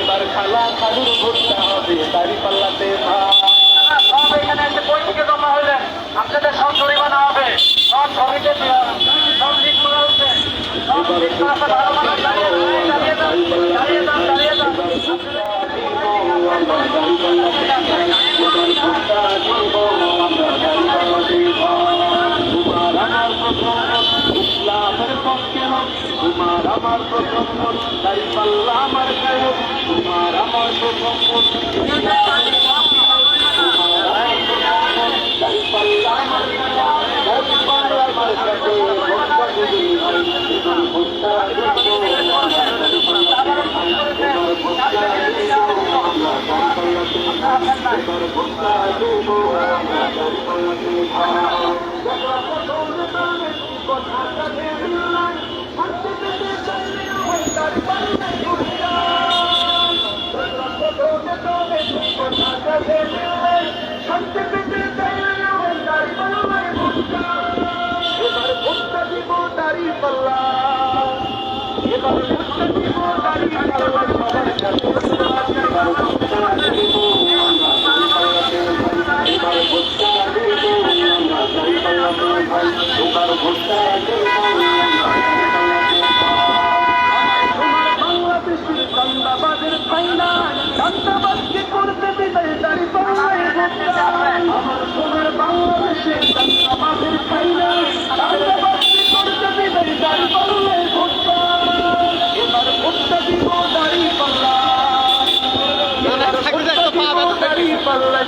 এবার খালা খালুর ঘুরতে সোনার পাল্লা আমার গায়ে তোমার আমার প্রথম কথা করলাম। এবার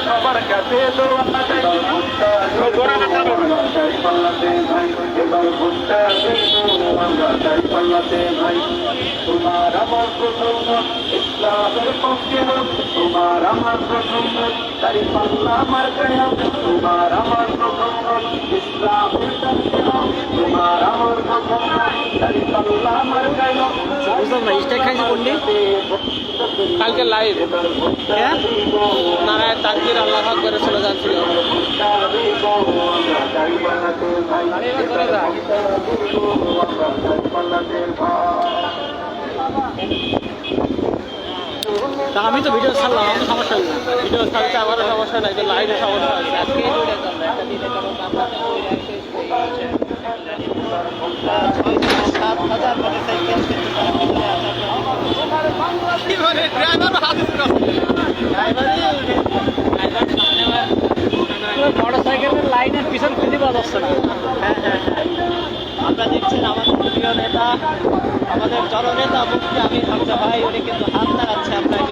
সবার কাছে তোমার আমার প্রসঙ্গ ইসলামের পক্ষে হোক তোমার আমার প্রসঙ্গ তাই পাল্লা আমার কেন তোমার আমার প্রসঙ্গ ইসলামের পক্ষে হোক তোমার আমার প্রসঙ্গ তাই পাল্লা আমার কেন বুঝলাম না ইস্টা খাইছে কোনটি কালকে লাইভ হ্যাঁ? নারায় তাকবির আল্লাহ করে চলে যাচ্ছিল। আমি তো ভিডিও ছাড়লাম আমার সমস্যা নেই ভিডিও ছাড়তে আমার সমস্যা নাই যে লাইটের সমস্যা আছে আজকে সাত হাজার মোটরসাইকেলের লাইনের পিছন খুঁজে পাওয়া যাচ্ছে না। হ্যাঁ হ্যাঁ আমরা দেখছেন আমাদের প্রিয় নেতা আমাদের জননেতা মুক্তি আমি হামজা ভাই উনি কিন্তু হাত দাঁড়াচ্ছে আপনাকে।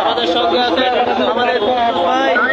আমাদের সঙ্গে আছে আমাদের ভাই